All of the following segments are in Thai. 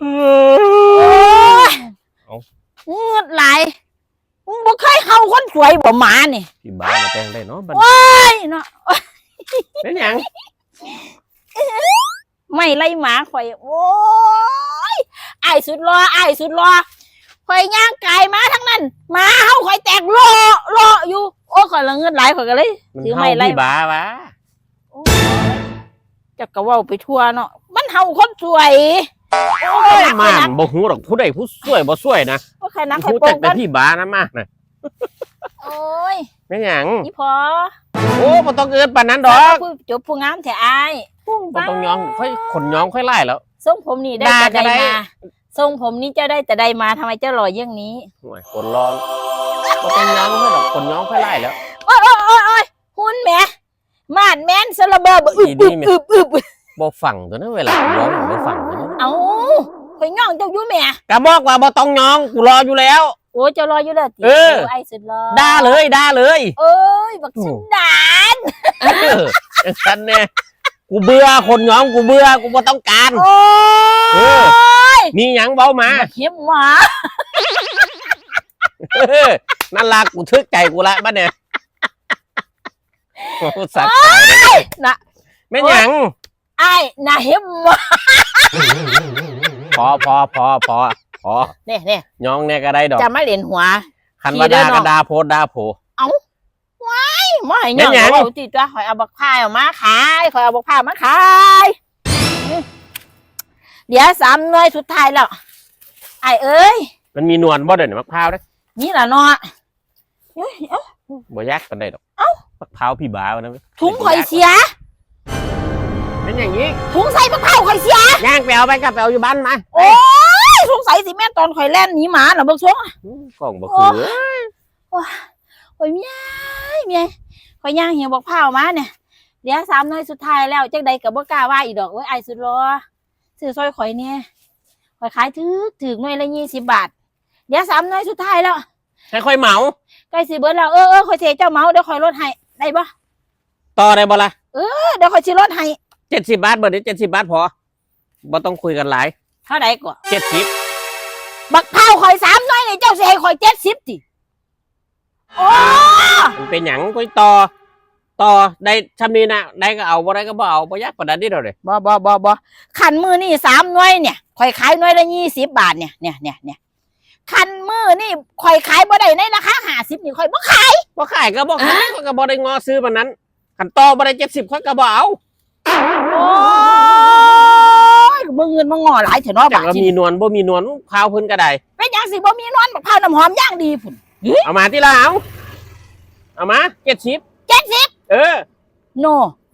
โอ้ยเอาเงือดไหลายมึงบ่เคยเฮาคนสวยบ่หมานี่พี่บ้ามาแต่งได้เนาะบัดไอ้เนาะเป็นหยังไม่ไล่หมาข่อย โอ้ยไอ้ายสุดรอไอ้ายสุดรอข่อยย่างกายมาทั้งนั้นหมาเฮาข่อยแตกโลโลอยู่ โอ้ข่อยละเงินไหลายข่อยก็เลย มันถือเฮาไม่ไล่พี่บ้าวะโอ้ยจะกะเว้าไปทั่วเนาะมันเฮาคนสวย โอ้ยโอ้ยม่านบ่ฮู้ดอกผู้ใดผู้สวยบ่สวยนะว่าใครนะข่อยฮู้โปจังแต่กันพี่บ้านะมากนะโอ้ยเป็นหยังนี่พอโอ้บ่ต้องเอิ้นปานนั้นดอกผู้จบผู้งามแท้อายบ่ต้องย้องค่อยขนย้องค่อยไล่แล้ว ทรงผมนี่ได้ด่าแต่ก็ใดได้มาทรงผมนี่เจ้าได้แต่ใดมาทำไมเจ้าหล่อเยี่ยงนี้โอ้ยคนร้อนบ่ต้องย้องค่อยดอกขนย้องค่อยไล่แล้ว โอ้ยโอ้ยโอ้ยโอ้ยหุ่นแหม่มาดแม่นสระเบิดอึบดีอึนี่บอึบอึบบ่ฟังตัวนั้นเวลาร้องบ่ฟังตัวนั้น เอาข่อยย่องเจ้าอยู่แหม่ก็บอกว่าบ่ต้องย้องกูรออยู่แล้ว โอ้ยเจ้ารออยู่แล้วติเออ ไอ้สุดรอด่าเลยด่าเลยเอ้ยบักสันดานเออจังซั่นแน่กูเบื่อคนย้องกูเบื่อกูบ่ต้องการ โอ้เออ ยมีหยังเว้ามาบักเข็มหมาเออนั่นล่ะกูทึกใจกูละบัดเนี่ยโอ้สัตว์ตายเลยนะแม่นหยังไอ้น่าเห็มหมา พอพอพอพอพอเนี่ยเนี่ยย้องเนี่ยก็ได้ดอกจะมาเล่นหัวคันว่าขี่เด้ดาอก็เนาะดาโพดดาโผไม่เป็นเนาะหยังเอาติดตัวข่อยเอาบักพายออกมาขายข่อยเอาบักพายมาขายเดี๋ยวสามหน่วยสุดท้ายแล้วไอ้เอ้ย มันมีนวลบ่เด้อนี่มะพร้าวเด้อนี่ล่ะเนาะเอ้ยเอ้าบ่ยากปานใดดอกมะพร้าวพี่บ้าวนะถุงข่อยเสียเป็นอย่างนี้ถุงใส่บักพร้าวข่อยเสีย ย่างไปเอาไปกับไปเอาอยู่บ้านมาโอ้ยถุงใส่สิแม่นตอนข่อยแล่นหนีหมาเหรอเบิ่งซวงอืมกล่องบ่คือข่อยเมียเมียข่อยย่างเหี่ยวบักพร้าวมาเนี่ยเดี๋ยวสามหน่วยสุดท้ายแล้วจังใดก็บ่กล้าว่าอีกดอกเว้ยไอ้สุดรอซื้อซอยข่อยเนี่ยข่อยขายถึกถึกหน่วยละ20บาท เดี๋ยวสามหน่วยสุดท้ายแล้วให้ค่อยเหมาใกล้สิเบิดแล้วเออเออข่อยสิให้เจ้าเมาเดี๋ยวข่อยลดให้ได้บ่ต่อได้บ่ล่ะเออเดี๋ยวข่อยสิลดให้70บาทเบิดนี้70บาทพอ บ่ต้องคุยกันหลายเท่าไหร่ก่อน70บักเผาข่อยสามน้อยนี่เจ้าสิให้ข่อยเจ็ดสิบติโอ้มันเป็นหยังคุยต่อต่อได้ชำนี้นะได้ก็เอาบ่ได้ก็บ่เอาบ่ยากปานนั้นนี่ดอกเด้บ่บ่บ่บ่ขันมือนี่สามน้อยเนี่ยข่อยขายน้อยละยี่สิบบาทเนี่ยเนี่ยเนี่ยเนี่ยขันมือนี่ข่อยขายบ่ได้ในราคาห้าสิบนี่ข่อยบ่ขายบ่ขายก็บ่ขายก็ก็บ่ได้งอซื้อปานนั้นคันต่อบ่ได้70เขาก็บ่เอาโอ้ ยมึงเงินมึงงอหลายเถอะเนาะจับากทว่าที่มีนวลบ่มีนวลพาวเพิ่นก็ได้ เป็นหยังสิบ่มีนอนบักเผาน้ำหอมย่างดีพุ่นเอามาที่ละเอาเอามา70เจ็ดสิบเออโน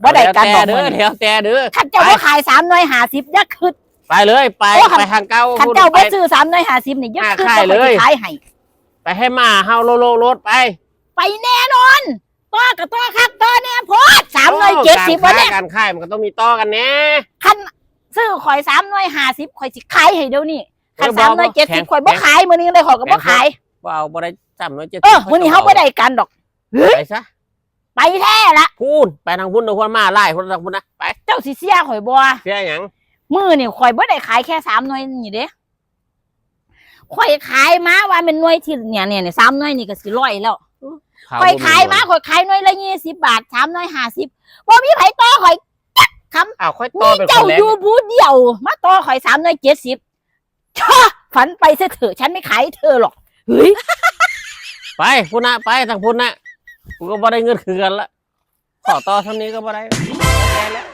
บ่ได้กันแล้วดอกแต่มื้เด้ออนี้เดี๋ยวแต่เด้อขันเจ้าบ่ขายสามน้อยห้าสิบอย่าคืดไปเลยไปโอ้คัน ไปทางเก่าขันเจ้าไป บ่ซื้อสามน้อยห้าสิบนี่อย่าคืดอ่าว่าขายเลยข่อยสิขายให้ไปให้มาเฮาโลโลรถไปไปแน่นอนตัวกับตัวคักตัวแน่โพดสามหน่วยโเจ็ดสิบกาวะเนี่ยการขายมันก็ต้องมีต่อกันแน่ คัน ซื้อข่อยสามหน่วยห้าสิบข่อยสิขายให้เดี๋ยวนี้คันเออบ่สามหน่วยบ่เจ็ดสิบแพงข่อยบ่ขายมื้อนี้เลยข่อยก็บ่ขายบ่เอาบ่ได้จำน้อยเจ็ดเออมื้อนี้เฮาบ่ได้กันดอกไปซะไปแท้ละพูนไปทางพุ่นเดี๋ยวพุ่นมาไล่พุ่นทางพุ่นนะไปเจ้าสิเสียข่อยบ่เสียหยังมื้อนี่ข่อยบ่ได้ขายแค่สามหน่วยนี่เด้ข่อยขายมาว่าเป็นหน่วยที่เนี่ยเนี่ยเนี่ยสามหน่วยนี่ก็สิร้อยแล้วข่วข่อยบ่ขายมาข่อยขายหน่วยละยี่สิบบาทสามหน่วยห้าสิบบ่มีไผต่อข่อย อ้าวค่อยต่อมีเป็นคเจ้านแรกอยู่ผู้เดียว มาต่อข่อยสามหน่วยเจ็ดสิบชอฝันไปเสียเถอะฉันไม่ขายให้เธอหรอกเฮ้ยไปพุ่นนะไปทางพุ่นนะกูก็บ่ได้เงินคือกันละขอต่อเท่านี้ก็บ่ได้แย่แล้ว